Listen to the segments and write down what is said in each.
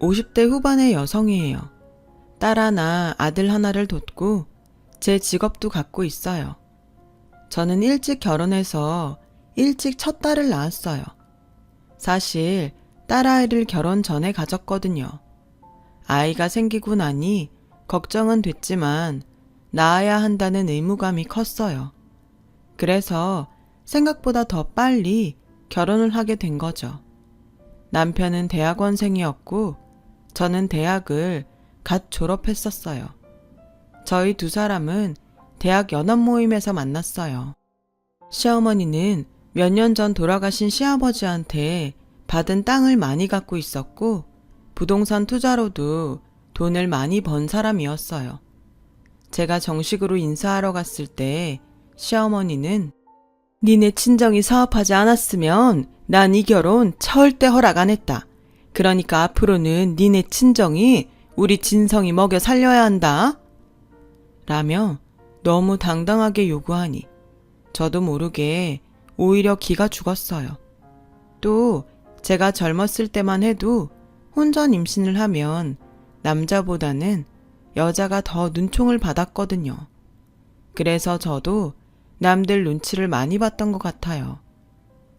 50대 후반의 여성이에요. 딸 하나, 아들 하나를 뒀고 제 직업도 갖고 있어요. 저는 일찍 결혼해서 일찍 첫 딸을 낳았어요. 사실 딸아이를 결혼 전에 가졌거든요. 아이가 생기고 나니 걱정은 됐지만 낳아야 한다는 의무감이 컸어요. 그래서 생각보다 더 빨리 결혼을 하게 된 거죠. 남편은 대학원생이었고 저는 대학을 갓 졸업했었어요. 저희 두 사람은 대학 연합 모임에서 만났어요. 시어머니는 몇 년 전 돌아가신 시아버지한테 받은 땅을 많이 갖고 있었고 부동산 투자로도 돈을 많이 번 사람이었어요. 제가 정식으로 인사하러 갔을 때 시어머니는 니네 친정이 사업하지 않았으면 난 이 결혼 절대 허락 안 했다. 그러니까 앞으로는 니네 친정이 우리 진성이 먹여 살려야 한다. 라며 너무 당당하게 요구하니 저도 모르게 오히려 기가 죽었어요. 또 제가 젊었을 때만 해도 혼전 임신을 하면 남자보다는 여자가 더 눈총을 받았거든요. 그래서 저도 남들 눈치를 많이 봤던 것 같아요.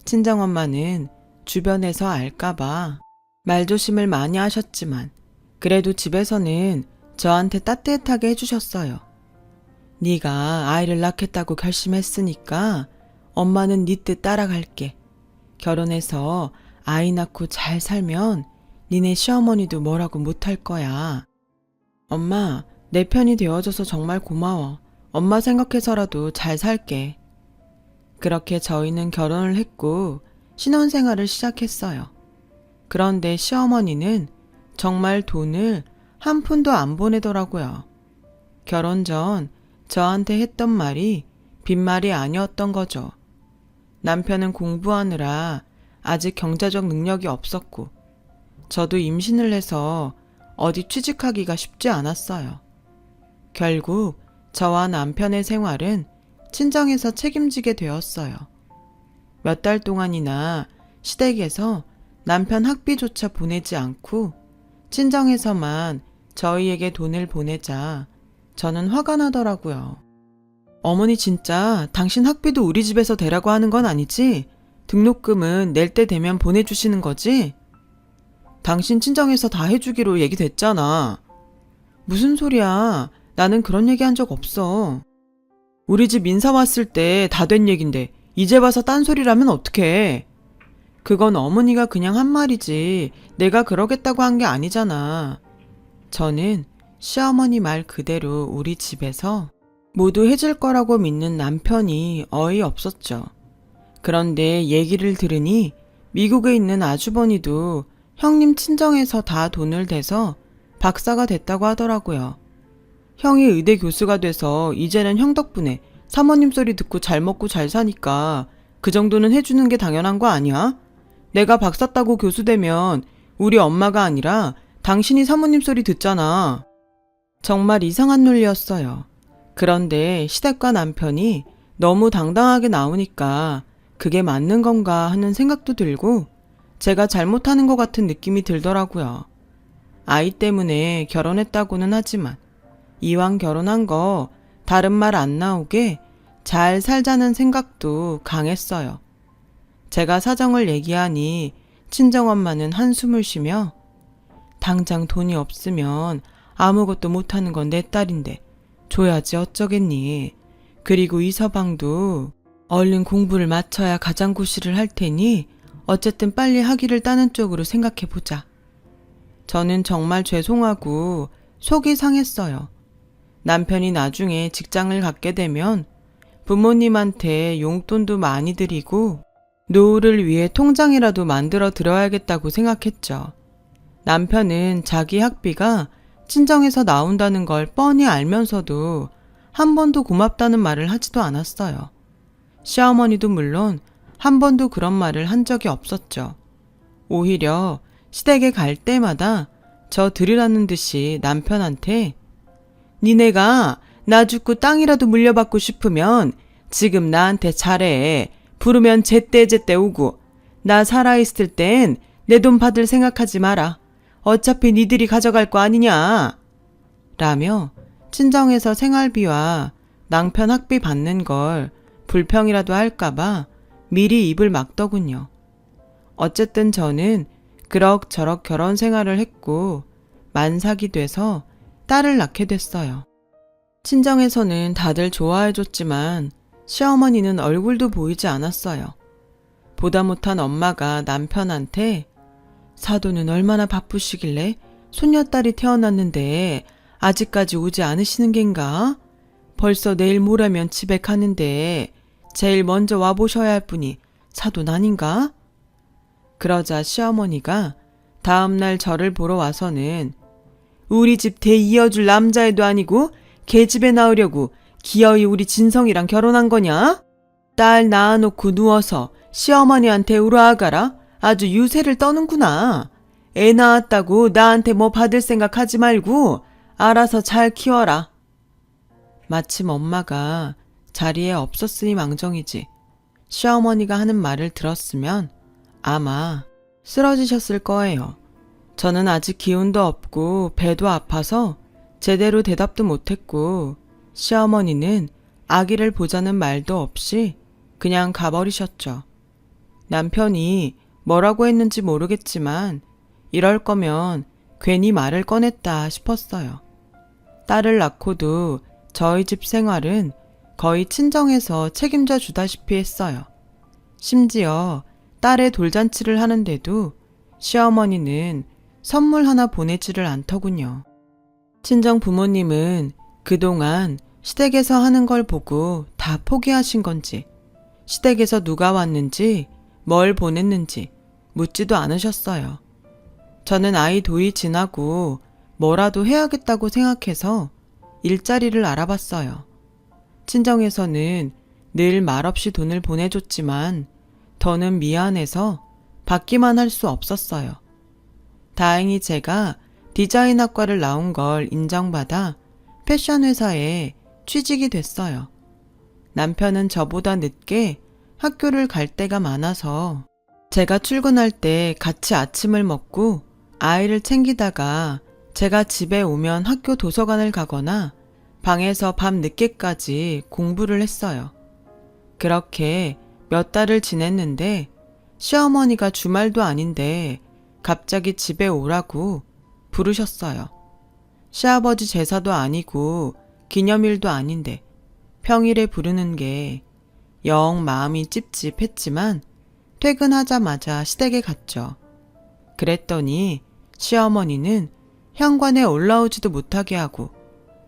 친정엄마는 주변에서 알까봐 말조심을 많이 하셨지만 그래도 집에서는 저한테 따뜻하게 해주셨어요. 네가 아이를 낳겠다고 결심했으니까 엄마는 네 뜻 따라갈게. 결혼해서 아이 낳고 잘 살면 니네 시어머니도 뭐라고 못할 거야. 엄마, 내 편이 되어줘서 정말 고마워. 엄마 생각해서라도 잘 살게. 그렇게 저희는 결혼을 했고 신혼생활을 시작했어요. 그런데 시어머니는 정말 돈을 한 푼도 안 보내더라고요. 결혼 전 저한테 했던 말이 빈말이 아니었던 거죠. 남편은 공부하느라 아직 경제적 능력이 없었고, 저도 임신을 해서 어디 취직하기가 쉽지 않았어요. 결국 저와 남편의 생활은 친정에서 책임지게 되었어요. 몇 달 동안이나 시댁에서 남편 학비조차 보내지 않고 친정에서만 저희에게 돈을 보내자 저는 화가 나더라고요. 어머니 진짜 당신 학비도 우리 집에서 대라고 하는 건 아니지? 등록금은 낼 때 되면 보내주시는 거지? 당신 친정에서 다 해주기로 얘기됐잖아. 무슨 소리야. 나는 그런 얘기 한 적 없어. 우리 집 인사 왔을 때 다 된 얘긴데 이제 와서 딴소리라면 어떡해. 그건 어머니가 그냥 한 말이지 내가 그러겠다고 한 게 아니잖아. 저는 시어머니 말 그대로 우리 집에서 모두 해줄 거라고 믿는 남편이 어이없었죠. 그런데 얘기를 들으니 미국에 있는 아주버니도 형님 친정에서 다 돈을 대서 박사가 됐다고 하더라고요. 형이 의대 교수가 돼서 이제는 형 덕분에 사모님 소리 듣고 잘 먹고 잘 사니까 그 정도는 해주는 게 당연한 거 아니야? 내가 박사 따고 교수 되면 우리 엄마가 아니라 당신이 사모님 소리 듣잖아. 정말 이상한 논리였어요. 그런데 시댁과 남편이 너무 당당하게 나오니까 그게 맞는 건가 하는 생각도 들고 제가 잘못하는 것 같은 느낌이 들더라고요. 아이 때문에 결혼했다고는 하지만 이왕 결혼한 거 다른 말 안 나오게 잘 살자는 생각도 강했어요. 제가 사정을 얘기하니 친정엄마는 한숨을 쉬며 당장 돈이 없으면 아무것도 못하는 건 내 딸인데 줘야지 어쩌겠니. 그리고 이 서방도 얼른 공부를 마쳐야 가장고시를 할 테니 어쨌든 빨리 학위를 따는 쪽으로 생각해 보자. 저는 정말 죄송하고 속이 상했어요. 남편이 나중에 직장을 갖게 되면 부모님한테 용돈도 많이 드리고 노후를 위해 통장이라도 만들어 들어야겠다고 생각했죠. 남편은 자기 학비가 친정에서 나온다는 걸 뻔히 알면서도 한 번도 고맙다는 말을 하지도 않았어요. 시어머니도 물론 한 번도 그런 말을 한 적이 없었죠. 오히려 시댁에 갈 때마다 저 들으라는 듯이 남편한테 니네가 나 죽고 땅이라도 물려받고 싶으면 지금 나한테 잘해. 부르면 제때 제때 오고 나 살아있을 땐 내 돈 받을 생각하지 마라. 어차피 니들이 가져갈 거 아니냐? 라며 친정에서 생활비와 낭편 학비 받는 걸 불평이라도 할까봐 미리 입을 막더군요. 어쨌든 저는 그럭저럭 결혼 생활을 했고 만삭이 돼서 딸을 낳게 됐어요. 친정에서는 다들 좋아해줬지만 시어머니는 얼굴도 보이지 않았어요. 보다 못한 엄마가 남편한테 사도는 얼마나 바쁘시길래 손녀딸이 태어났는데 아직까지 오지 않으시는 겐가? 벌써 내일 모레면 집에 가는데 제일 먼저 와보셔야 할 분이 사돈 아닌가? 그러자 시어머니가 다음날 저를 보러 와서는 우리 집 대 이어줄 남자애도 아니고 걔 집에 나으려고 기어이 우리 진성이랑 결혼한 거냐? 딸 낳아놓고 누워서 시어머니한테 울어아가라 아주 유세를 떠는구나. 애 낳았다고 나한테 뭐 받을 생각 하지 말고 알아서 잘 키워라. 마침 엄마가 자리에 없었으니 망정이지. 시어머니가 하는 말을 들었으면 아마 쓰러지셨을 거예요. 저는 아직 기운도 없고 배도 아파서 제대로 대답도 못했고 시어머니는 아기를 보자는 말도 없이 그냥 가버리셨죠. 남편이 뭐라고 했는지 모르겠지만 이럴 거면 괜히 말을 꺼냈다 싶었어요. 딸을 낳고도 저희 집 생활은 거의 친정에서 책임져 주다시피 했어요. 심지어 딸의 돌잔치를 하는데도 시어머니는 선물 하나 보내지를 않더군요. 친정 부모님은 그동안 시댁에서 하는 걸 보고 다 포기하신 건지, 시댁에서 누가 왔는지, 뭘 보냈는지 묻지도 않으셨어요. 저는 아이 도이 지나고 뭐라도 해야겠다고 생각해서 일자리를 알아봤어요. 친정에서는 늘 말없이 돈을 보내줬지만 더는 미안해서 받기만 할 수 없었어요. 다행히 제가 디자인학과를 나온 걸 인정받아 패션 회사에 취직이 됐어요. 남편은 저보다 늦게 학교를 갈 때가 많아서 제가 출근할 때 같이 아침을 먹고 아이를 챙기다가 제가 집에 오면 학교 도서관을 가거나 방에서 밤 늦게까지 공부를 했어요. 그렇게 몇 달을 지냈는데 시어머니가 주말도 아닌데 갑자기 집에 오라고 부르셨어요. 시아버지 제사도 아니고 기념일도 아닌데 평일에 부르는 게 영 마음이 찝찝했지만 퇴근하자마자 시댁에 갔죠. 그랬더니 시어머니는 현관에 올라오지도 못하게 하고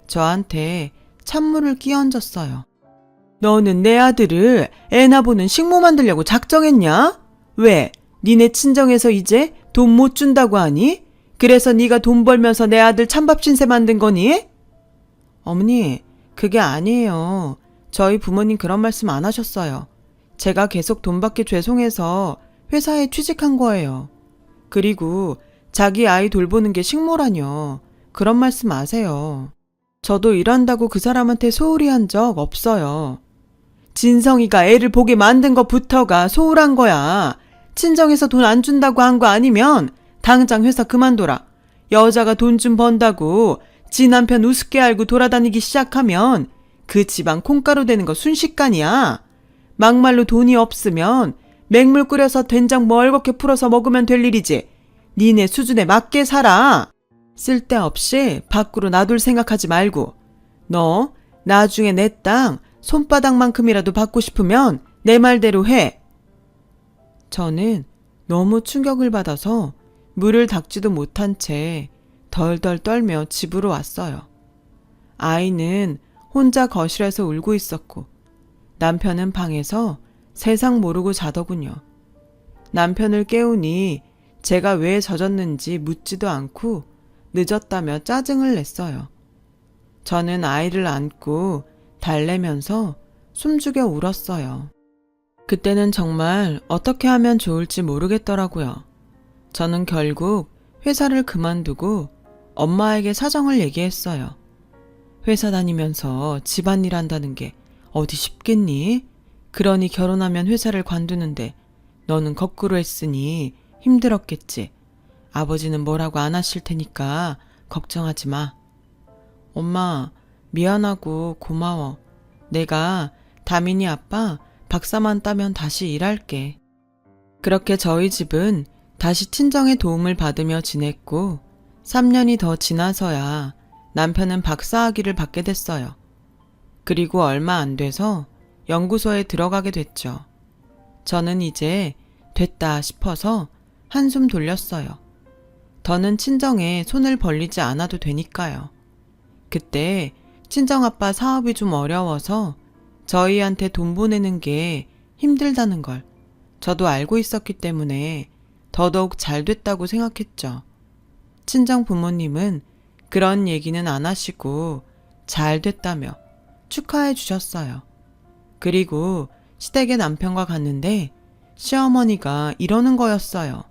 저한테 찬물을 끼얹었어요. 너는 내 아들을 애나 보는 식모 만들려고 작정했냐? 왜? 니네 친정에서 이제 돈 못 준다고 하니? 그래서 네가 돈 벌면서 내 아들 찬밥 신세 만든 거니? 어머니, 그게 아니에요. 저희 부모님 그런 말씀 안 하셨어요. 제가 계속 돈 받기 죄송해서 회사에 취직한 거예요. 그리고 자기 아이 돌보는 게 식모라뇨. 그런 말씀 아세요. 저도 일한다고 그 사람한테 소홀히 한 적 없어요. 진성이가 애를 보게 만든 것부터가 소홀한 거야. 친정에서 돈 안 준다고 한 거 아니면 당장 회사 그만둬라. 여자가 돈 좀 번다고 지 남편 우습게 알고 돌아다니기 시작하면 그 집안 콩가루 되는 거 순식간이야. 막말로 돈이 없으면 맹물 끓여서 된장 멀겋게 풀어서 먹으면 될 일이지. 니네 수준에 맞게 살아. 쓸데없이 밖으로 놔둘 생각하지 말고. 너 나중에 내 땅 손바닥만큼이라도 받고 싶으면 내 말대로 해. 저는 너무 충격을 받아서 물을 닦지도 못한 채 덜덜 떨며 집으로 왔어요. 아이는 혼자 거실에서 울고 있었고 남편은 방에서 세상 모르고 자더군요. 남편을 깨우니 제가 왜 젖었는지 묻지도 않고 늦었다며 짜증을 냈어요. 저는 아이를 안고 달래면서 숨죽여 울었어요. 그때는 정말 어떻게 하면 좋을지 모르겠더라고요. 저는 결국 회사를 그만두고 엄마에게 사정을 얘기했어요. 회사 다니면서 집안일 한다는 게 어디 쉽겠니? 그러니 결혼하면 회사를 관두는데 너는 거꾸로 했으니 힘들었겠지. 아버지는 뭐라고 안 하실 테니까 걱정하지 마. 엄마, 미안하고 고마워. 내가 다민이 아빠 박사만 따면 다시 일할게. 그렇게 저희 집은 다시 친정의 도움을 받으며 지냈고 3년이 더 지나서야 남편은 박사학위를 받게 됐어요. 그리고 얼마 안 돼서 연구소에 들어가게 됐죠. 저는 이제 됐다 싶어서 한숨 돌렸어요. 더는 친정에 손을 벌리지 않아도 되니까요. 그때 친정아빠 사업이 좀 어려워서 저희한테 돈 보내는 게 힘들다는 걸 저도 알고 있었기 때문에 더더욱 잘 됐다고 생각했죠. 친정 부모님은 그런 얘기는 안 하시고 잘 됐다며 축하해 주셨어요. 그리고 시댁의 남편과 갔는데 시어머니가 이러는 거였어요.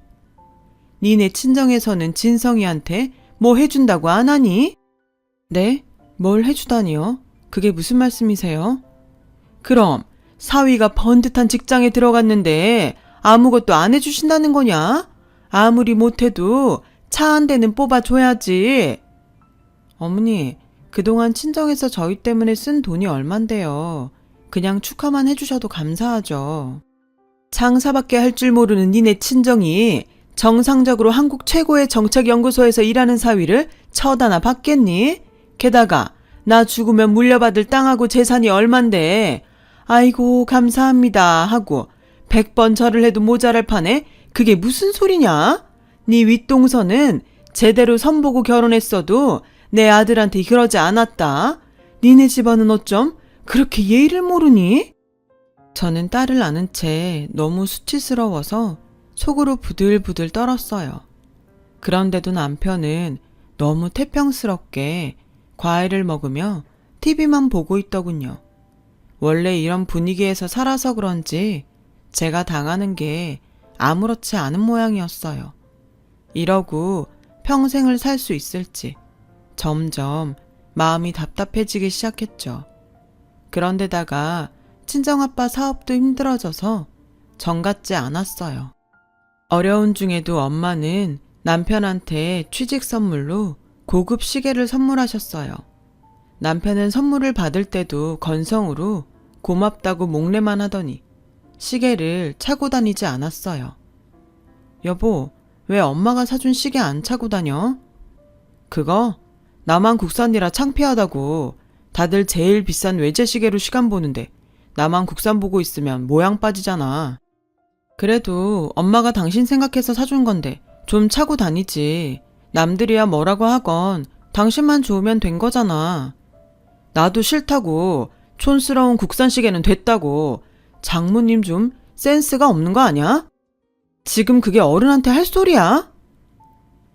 니네 친정에서는 진성이한테 뭐 해준다고 안 하니? 네? 뭘 해주다니요? 그게 무슨 말씀이세요? 그럼 사위가 번듯한 직장에 들어갔는데 아무것도 안 해주신다는 거냐? 아무리 못해도 차 한 대는 뽑아줘야지. 어머니, 그동안 친정에서 저희 때문에 쓴 돈이 얼만데요. 그냥 축하만 해주셔도 감사하죠. 장사밖에 할 줄 모르는 니네 친정이 정상적으로 한국 최고의 정책연구소에서 일하는 사위를 쳐다나 받겠니? 게다가 나 죽으면 물려받을 땅하고 재산이 얼만데 아이고 감사합니다 하고 백번 절을 해도 모자랄 판에 그게 무슨 소리냐? 네 윗동서는 제대로 선보고 결혼했어도 내 아들한테 그러지 않았다. 니네 집안은 어쩜 그렇게 예의를 모르니? 저는 딸을 아는 채 너무 수치스러워서 속으로 부들부들 떨었어요. 그런데도 남편은 너무 태평스럽게 과일을 먹으며 TV만 보고 있더군요. 원래 이런 분위기에서 살아서 그런지 제가 당하는 게 아무렇지 않은 모양이었어요. 이러고 평생을 살 수 있을지 점점 마음이 답답해지기 시작했죠. 그런데다가 친정아빠 사업도 힘들어져서 정 같지 않았어요. 어려운 중에도 엄마는 남편한테 취직 선물로 고급 시계를 선물하셨어요. 남편은 선물을 받을 때도 건성으로 고맙다고 목례만 하더니 시계를 차고 다니지 않았어요. 여보, 왜 엄마가 사준 시계 안 차고 다녀? 그거 나만 국산이라 창피하다고 다들 제일 비싼 외제 시계로 시간 보는데 나만 국산 보고 있으면 모양 빠지잖아. 그래도 엄마가 당신 생각해서 사준 건데 좀 차고 다니지. 남들이야 뭐라고 하건 당신만 좋으면 된 거잖아. 나도 싫다고 촌스러운 국산 시계는 됐다고 장모님 좀 센스가 없는 거 아니야? 지금 그게 어른한테 할 소리야?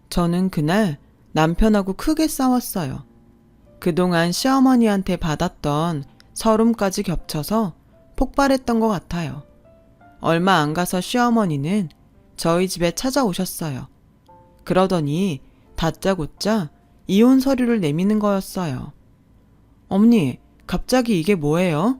저는 그날 남편하고 크게 싸웠어요. 그동안 시어머니한테 받았던 서름까지 겹쳐서 폭발했던 것 같아요. 얼마 안 가서 시어머니는 저희 집에 찾아오셨어요. 그러더니 다짜고짜 이혼 서류를 내미는 거였어요. 어머니, 갑자기 이게 뭐예요?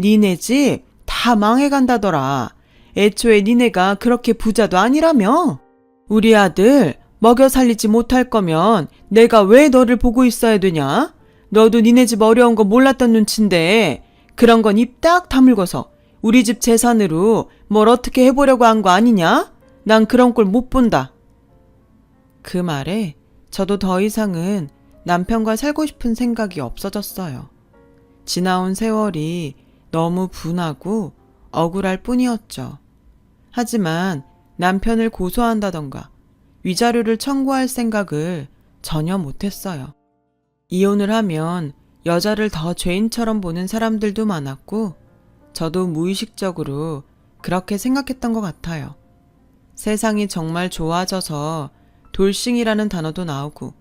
니네 집 다 망해간다더라. 애초에 니네가 그렇게 부자도 아니라며? 우리 아들 먹여 살리지 못할 거면 내가 왜 너를 보고 있어야 되냐? 너도 니네 집 어려운 거 몰랐던 눈치인데 그런 건 입 딱 다물고서 우리 집 재산으로 뭘 어떻게 해보려고 한 거 아니냐? 난 그런 꼴 못 본다. 그 말에 저도 더 이상은 남편과 살고 싶은 생각이 없어졌어요. 지나온 세월이 너무 분하고 억울할 뿐이었죠. 하지만 남편을 고소한다던가 위자료를 청구할 생각을 전혀 못했어요. 이혼을 하면 여자를 더 죄인처럼 보는 사람들도 많았고, 저도 무의식적으로 그렇게 생각했던 것 같아요. 세상이 정말 좋아져서 돌싱이라는 단어도 나오고,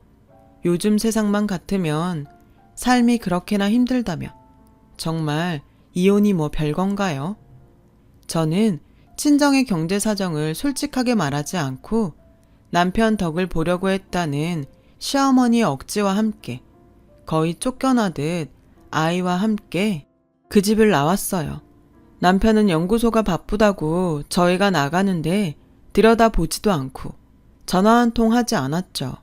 요즘 세상만 같으면 삶이 그렇게나 힘들다며, 정말 이혼이 뭐 별건가요? 저는 친정의 경제 사정을 솔직하게 말하지 않고 남편 덕을 보려고 했다는 시어머니의 억지와 함께 거의 쫓겨나듯 아이와 함께 그 집을 나왔어요. 남편은 연구소가 바쁘다고 저희가 나가는데 들여다보지도 않고 전화 한 통 하지 않았죠.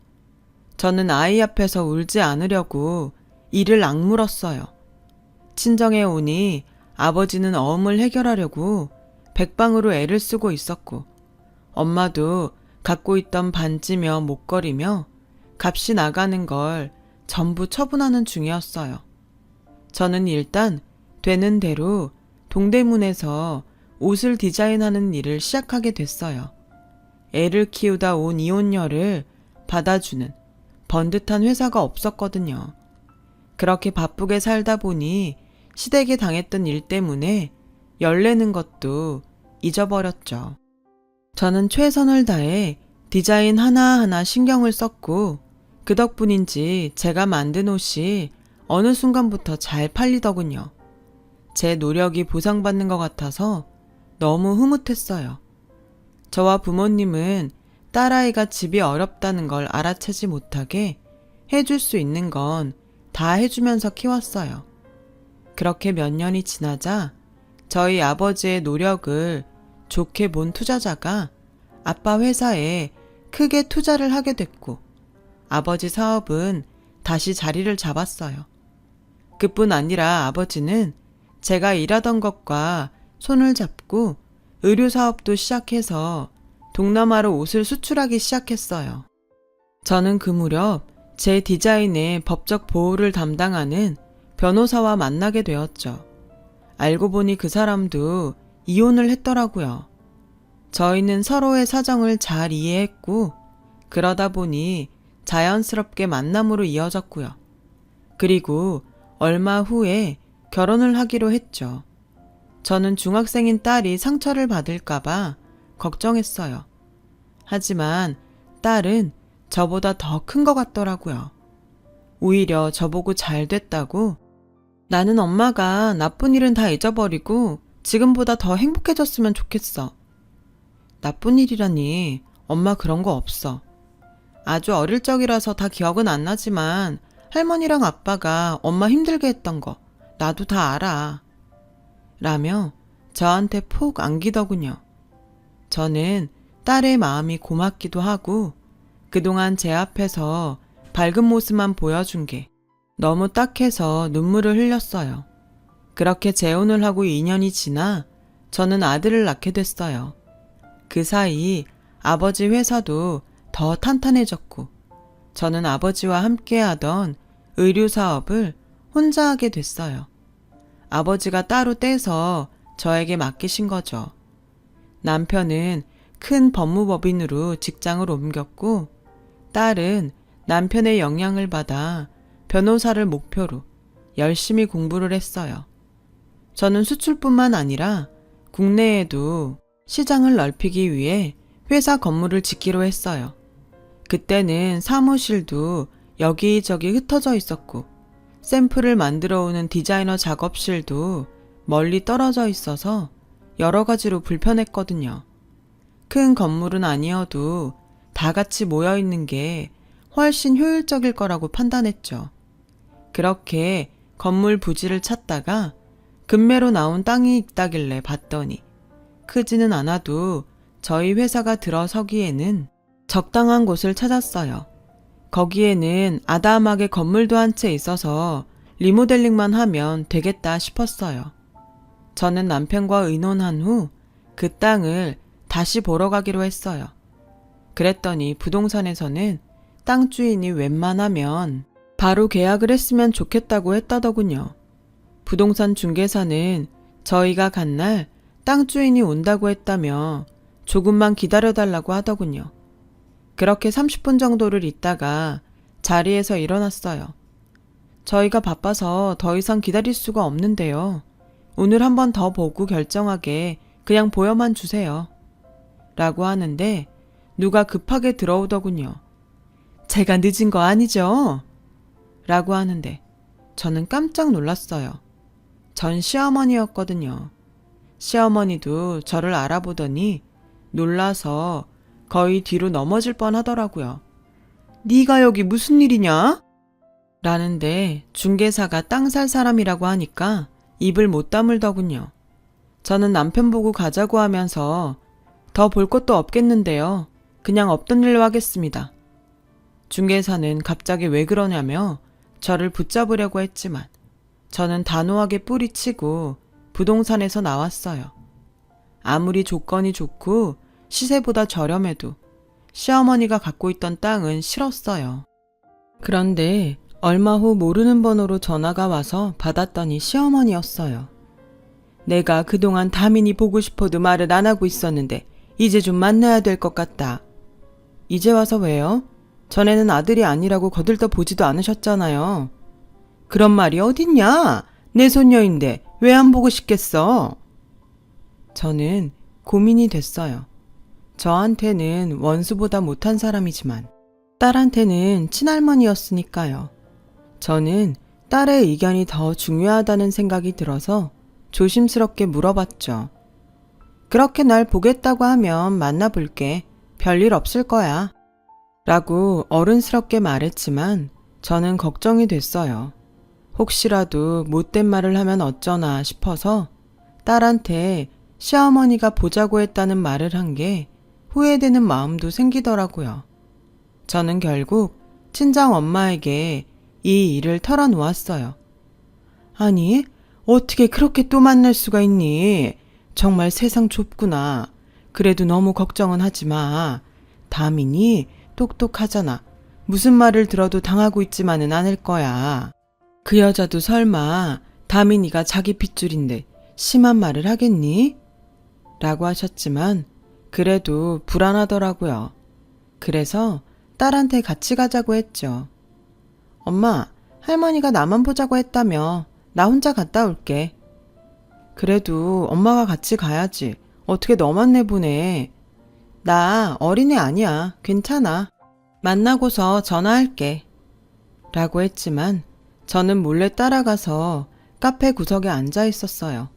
저는 아이 앞에서 울지 않으려고 이를 악물었어요. 친정에 오니 아버지는 어음을 해결하려고 백방으로 애를 쓰고 있었고, 엄마도 갖고 있던 반지며 목걸이며 값이 나가는 걸 전부 처분하는 중이었어요. 저는 일단 되는 대로 동대문에서 옷을 디자인하는 일을 시작하게 됐어요. 애를 키우다 온 이혼녀를 받아주는 번듯한 회사가 없었거든요. 그렇게 바쁘게 살다 보니 시댁에 당했던 일 때문에 열내는 것도 잊어버렸죠. 저는 최선을 다해 디자인 하나하나 신경을 썼고 그 덕분인지 제가 만든 옷이 어느 순간부터 잘 팔리더군요. 제 노력이 보상받는 것 같아서 너무 흐뭇했어요. 저와 부모님은 딸아이가 집이 어렵다는 걸 알아채지 못하게 해줄 수 있는 건 다 해주면서 키웠어요. 그렇게 몇 년이 지나자 저희 아버지의 노력을 좋게 본 투자자가 아빠 회사에 크게 투자를 하게 됐고 아버지 사업은 다시 자리를 잡았어요. 그뿐 아니라 아버지는 제가 일하던 것과 손을 잡고 의류 사업도 시작해서 동남아로 옷을 수출하기 시작했어요. 저는 그 무렵 제 디자인의 법적 보호를 담당하는 변호사와 만나게 되었죠. 알고 보니 그 사람도 이혼을 했더라고요. 저희는 서로의 사정을 잘 이해했고, 그러다 보니 자연스럽게 만남으로 이어졌고요. 그리고 얼마 후에 결혼을 하기로 했죠. 저는 중학생인 딸이 상처를 받을까봐 걱정했어요. 하지만 딸은 저보다 더 큰 것 같더라고요. 오히려 저보고 잘 됐다고 나는 엄마가 나쁜 일은 다 잊어버리고 지금보다 더 행복해졌으면 좋겠어. 나쁜 일이라니 엄마 그런 거 없어. 아주 어릴 적이라서 다 기억은 안 나지만 할머니랑 아빠가 엄마 힘들게 했던 거 나도 다 알아. 라며 저한테 폭 안기더군요. 저는 딸의 마음이 고맙기도 하고 그동안 제 앞에서 밝은 모습만 보여준 게 너무 딱해서 눈물을 흘렸어요. 그렇게 재혼을 하고 2년이 지나 저는 아들을 낳게 됐어요. 그 사이 아버지 회사도 더 탄탄해졌고 저는 아버지와 함께 하던 의류 사업을 혼자 하게 됐어요. 아버지가 따로 떼서 저에게 맡기신 거죠. 남편은 큰 법무법인으로 직장을 옮겼고 딸은 남편의 영향을 받아 변호사를 목표로 열심히 공부를 했어요. 저는 수출뿐만 아니라 국내에도 시장을 넓히기 위해 회사 건물을 짓기로 했어요. 그때는 사무실도 여기저기 흩어져 있었고 샘플을 만들어 오는 디자이너 작업실도 멀리 떨어져 있어서 여러 가지로 불편했거든요. 큰 건물은 아니어도 다 같이 모여 있는 게 훨씬 효율적일 거라고 판단했죠. 그렇게 건물 부지를 찾다가 금매로 나온 땅이 있다길래 봤더니 크지는 않아도 저희 회사가 들어서기에는 적당한 곳을 찾았어요. 거기에는 아담하게 건물도 한 채 있어서 리모델링만 하면 되겠다 싶었어요. 저는 남편과 의논한 후 그 땅을 다시 보러 가기로 했어요. 그랬더니 부동산에서는 땅 주인이 웬만하면 바로 계약을 했으면 좋겠다고 했다더군요. 부동산 중개사는 저희가 간 날 땅 주인이 온다고 했다며 조금만 기다려달라고 하더군요. 그렇게 30분 정도를 있다가 자리에서 일어났어요. 저희가 바빠서 더 이상 기다릴 수가 없는데요. 오늘 한 번 더 보고 결정하게 그냥 보여만 주세요. 라고 하는데 누가 급하게 들어오더군요. 제가 늦은 거 아니죠? 라고 하는데 저는 깜짝 놀랐어요. 전 시어머니였거든요. 시어머니도 저를 알아보더니 놀라서 거의 뒤로 넘어질 뻔 하더라고요. 네가 여기 무슨 일이냐? 라는데 중개사가 땅 살 사람이라고 하니까 입을 못 다물더군요. 저는 남편 보고 가자고 하면서 더 볼 것도 없겠는데요. 그냥 없던 일로 하겠습니다. 중개사는 갑자기 왜 그러냐며 저를 붙잡으려고 했지만 저는 단호하게 뿌리치고 부동산에서 나왔어요. 아무리 조건이 좋고 시세보다 저렴해도 시어머니가 갖고 있던 땅은 싫었어요. 그런데 얼마 후 모르는 번호로 전화가 와서 받았더니 시어머니였어요. 내가 그동안 다민이 보고 싶어도 말을 안 하고 있었는데 이제 좀 만나야 될 것 같다. 이제 와서 왜요? 전에는 아들이 아니라고 거들떠 보지도 않으셨잖아요. 그런 말이 어딨냐? 내 손녀인데 왜 안 보고 싶겠어? 저는 고민이 됐어요. 저한테는 원수보다 못한 사람이지만 딸한테는 친할머니였으니까요. 저는 딸의 의견이 더 중요하다는 생각이 들어서 조심스럽게 물어봤죠. 그렇게 날 보겠다고 하면 만나볼게. 별일 없을 거야. 라고 어른스럽게 말했지만 저는 걱정이 됐어요. 혹시라도 못된 말을 하면 어쩌나 싶어서 딸한테 시어머니가 보자고 했다는 말을 한 게 후회되는 마음도 생기더라고요. 저는 결국 친정 엄마에게 이 일을 털어놓았어요. 아니, 어떻게 그렇게 또 만날 수가 있니? 정말 세상 좁구나. 그래도 너무 걱정은 하지 마. 다민이 똑똑하잖아. 무슨 말을 들어도 당하고 있지만은 않을 거야. 그 여자도 설마 다민이가 자기 핏줄인데 심한 말을 하겠니? 라고 하셨지만 그래도 불안하더라고요. 그래서 딸한테 같이 가자고 했죠. 엄마, 할머니가 나만 보자고 했다며 나 혼자 갔다 올게. 그래도 엄마가 같이 가야지. 어떻게 너만 내보내. 나 어린애 아니야. 괜찮아. 만나고서 전화할게. 라고 했지만 저는 몰래 따라가서 카페 구석에 앉아 있었어요.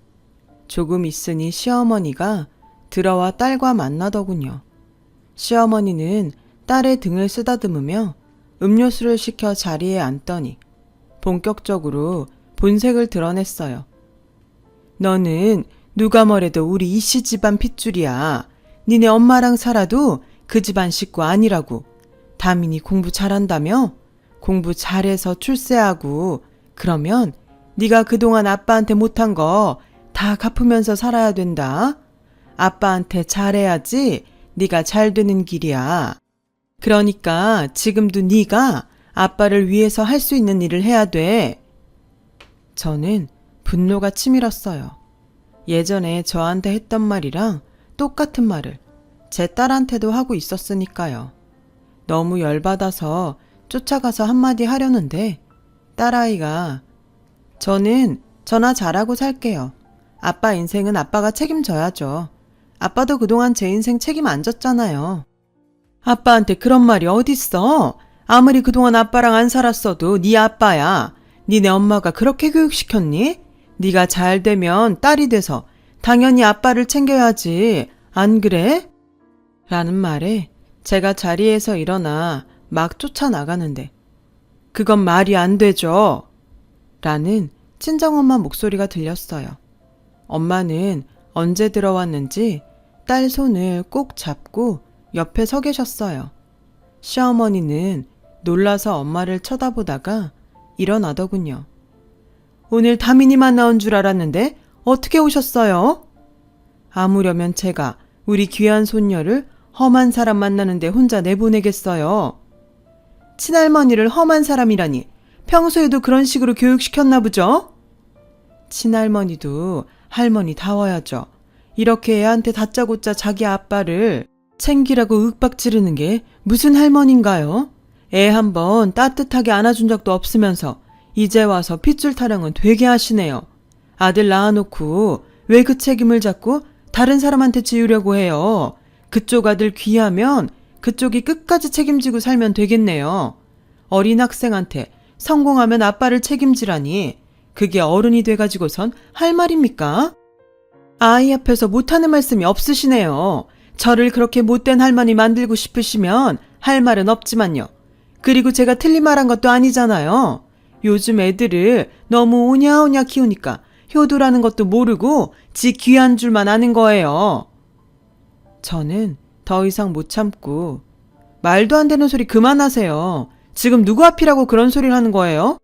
조금 있으니 시어머니가 들어와 딸과 만나더군요. 시어머니는 딸의 등을 쓰다듬으며 음료수를 시켜 자리에 앉더니 본격적으로 본색을 드러냈어요. 너는 누가 뭐래도 우리 이씨 집안 핏줄이야. 니네 엄마랑 살아도 그 집안 식구 아니라고. 다민이 공부 잘한다며? 공부 잘해서 출세하고 그러면 네가 그동안 아빠한테 못한 거 다 갚으면서 살아야 된다. 아빠한테 잘해야지 네가 잘 되는 길이야. 그러니까 지금도 네가 아빠를 위해서 할 수 있는 일을 해야 돼. 저는 분노가 치밀었어요. 예전에 저한테 했던 말이랑 똑같은 말을 제 딸한테도 하고 있었으니까요. 너무 열받아서 쫓아가서 한마디 하려는데 딸아이가 저는 전화 잘하고 살게요. 아빠 인생은 아빠가 책임져야죠. 아빠도 그동안 제 인생 책임 안 졌잖아요. 아빠한테 그런 말이 어딨어? 아무리 그동안 아빠랑 안 살았어도 네 아빠야. 니네 엄마가 그렇게 교육시켰니? 네가 잘 되면 딸이 돼서 당연히 아빠를 챙겨야지. 안 그래? 라는 말에 제가 자리에서 일어나 막 쫓아나가는데 그건 말이 안 되죠. 라는 친정엄마 목소리가 들렸어요. 엄마는 언제 들어왔는지 딸 손을 꼭 잡고 옆에 서 계셨어요. 시어머니는 놀라서 엄마를 쳐다보다가 일어나더군요. 오늘 다민이만 나온 줄 알았는데 어떻게 오셨어요? 아무려면 제가 우리 귀한 손녀를 험한 사람 만나는데 혼자 내보내겠어요. 친할머니를 험한 사람이라니 평소에도 그런 식으로 교육시켰나 보죠? 친할머니도 할머니 다워야죠. 이렇게 애한테 다짜고짜 자기 아빠를 챙기라고 윽박 지르는 게 무슨 할머니인가요? 애 한 번 따뜻하게 안아준 적도 없으면서 이제 와서 핏줄 타령은 되게 하시네요. 아들 낳아놓고 왜 그 책임을 잡고 다른 사람한테 지우려고 해요? 그쪽 아들 귀하면 그쪽이 끝까지 책임지고 살면 되겠네요. 어린 학생한테 성공하면 아빠를 책임지라니 그게 어른이 돼가지고선 할 말입니까? 아이 앞에서 못하는 말씀이 없으시네요. 저를 그렇게 못된 할머니 만들고 싶으시면 할 말은 없지만요. 그리고 제가 틀린 말한 것도 아니잖아요. 요즘 애들을 너무 오냐오냐 키우니까 효도라는 것도 모르고 지 귀한 줄만 아는 거예요. 저는 더 이상 못 참고 말도 안 되는 소리 그만하세요. 지금 누구 앞이라고 그런 소리를 하는 거예요?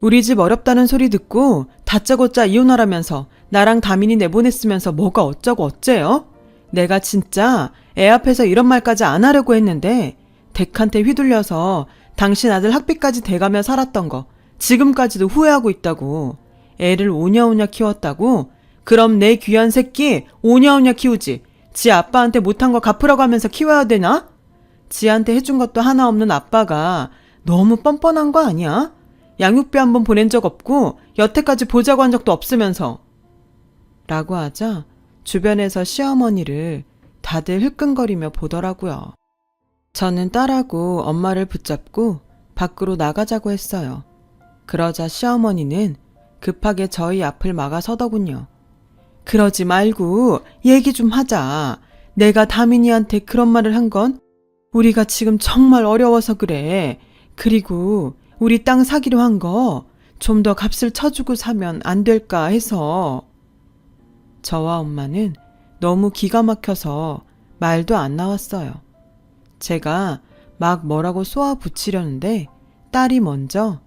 우리 집 어렵다는 소리 듣고 다짜고짜 이혼하라면서 나랑 다민이 내보냈으면서 뭐가 어쩌고 어째요? 내가 진짜 애 앞에서 이런 말까지 안 하려고 했는데 덱한테 휘둘려서 당신 아들 학비까지 대가며 살았던 거 지금까지도 후회하고 있다고. 애를 오냐오냐 키웠다고? 그럼 내 귀한 새끼 오냐오냐 키우지. 지 아빠한테 못한 거 갚으라고 하면서 키워야 되나? 지한테 해준 것도 하나 없는 아빠가 너무 뻔뻔한 거 아니야? 양육비 한 번 보낸 적 없고 여태까지 보자고 한 적도 없으면서. 라고 하자 주변에서 시어머니를 다들 흘끈거리며 보더라고요. 저는 딸하고 엄마를 붙잡고 밖으로 나가자고 했어요. 그러자 시어머니는 급하게 저희 앞을 막아 서더군요. 그러지 말고 얘기 좀 하자. 내가 다민이한테 그런 말을 한 건 우리가 지금 정말 어려워서 그래. 그리고 우리 땅 사기로 한 거 좀 더 값을 쳐주고 사면 안 될까 해서. 저와 엄마는 너무 기가 막혀서 말도 안 나왔어요. 제가 막 뭐라고 쏘아 붙이려는데 딸이 먼저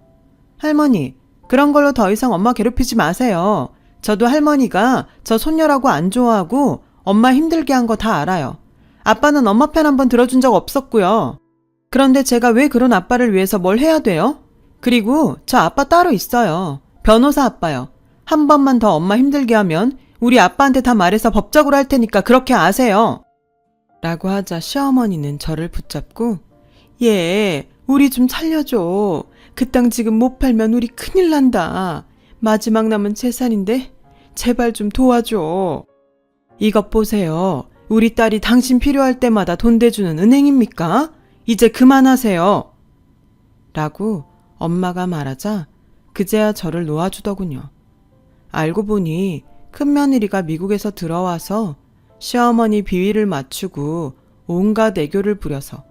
할머니, 그런 걸로 더 이상 엄마 괴롭히지 마세요. 저도 할머니가 저 손녀라고 안 좋아하고 엄마 힘들게 한 거 다 알아요. 아빠는 엄마 편 한번 들어준 적 없었고요. 그런데 제가 왜 그런 아빠를 위해서 뭘 해야 돼요? 그리고 저 아빠 따로 있어요. 변호사 아빠요. 한 번만 더 엄마 힘들게 하면 우리 아빠한테 다 말해서 법적으로 할 테니까 그렇게 아세요. 라고 하자 시어머니는 저를 붙잡고 얘, 우리 좀 살려줘. 그 땅 지금 못 팔면 우리 큰일 난다. 마지막 남은 재산인데 제발 좀 도와줘. 이것 보세요. 우리 딸이 당신 필요할 때마다 돈 대주는 은행입니까? 이제 그만하세요. 라고 엄마가 말하자 그제야 저를 놓아주더군요. 알고 보니 큰 며느리가 미국에서 들어와서 시어머니 비위를 맞추고 온갖 애교를 부려서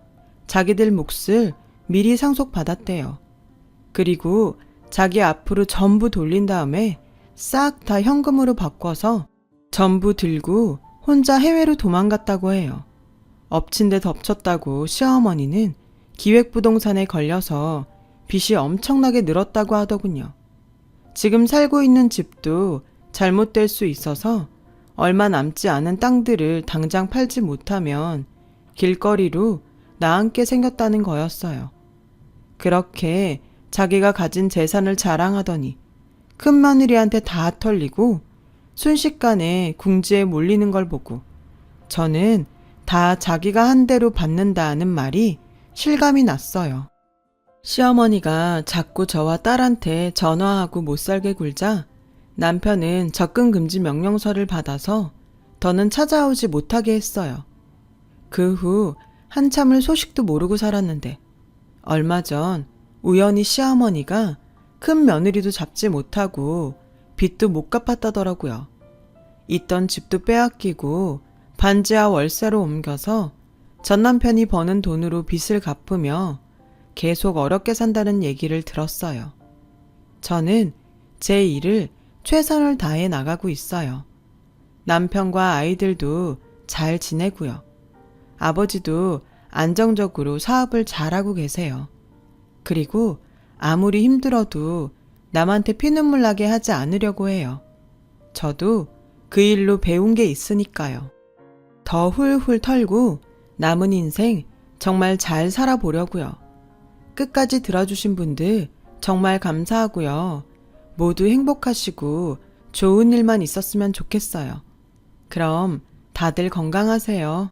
자기들 몫을 미리 상속받았대요. 그리고 자기 앞으로 전부 돌린 다음에 싹 다 현금으로 바꿔서 전부 들고 혼자 해외로 도망갔다고 해요. 엎친 데 덮쳤다고 시어머니는 기획부동산에 걸려서 빚이 엄청나게 늘었다고 하더군요. 지금 살고 있는 집도 잘못될 수 있어서 얼마 남지 않은 땅들을 당장 팔지 못하면 길거리로 나앉게 생겼다는 거였어요. 그렇게 자기가 가진 재산을 자랑하더니 큰 며느리한테 다 털리고 순식간에 궁지에 몰리는 걸 보고 저는 다 자기가 한 대로 받는다는 말이 실감이 났어요. 시어머니가 자꾸 저와 딸한테 전화하고 못 살게 굴자 남편은 접근 금지 명령서를 받아서 더는 찾아오지 못하게 했어요. 그 후 한참을 소식도 모르고 살았는데 얼마 전 우연히 시어머니가 큰 며느리도 잡지 못하고 빚도 못 갚았다더라고요. 있던 집도 빼앗기고 반지하 월세로 옮겨서 전 남편이 버는 돈으로 빚을 갚으며 계속 어렵게 산다는 얘기를 들었어요. 저는 제 일을 최선을 다해 나가고 있어요. 남편과 아이들도 잘 지내고요. 아버지도 안정적으로 사업을 잘하고 계세요. 그리고 아무리 힘들어도 남한테 피눈물 나게 하지 않으려고 해요. 저도 그 일로 배운 게 있으니까요. 더 훌훌 털고 남은 인생 정말 잘 살아보려고요. 끝까지 들어주신 분들 정말 감사하고요. 모두 행복하시고 좋은 일만 있었으면 좋겠어요. 그럼 다들 건강하세요.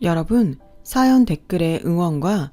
여러분, 사연 댓글에 응원과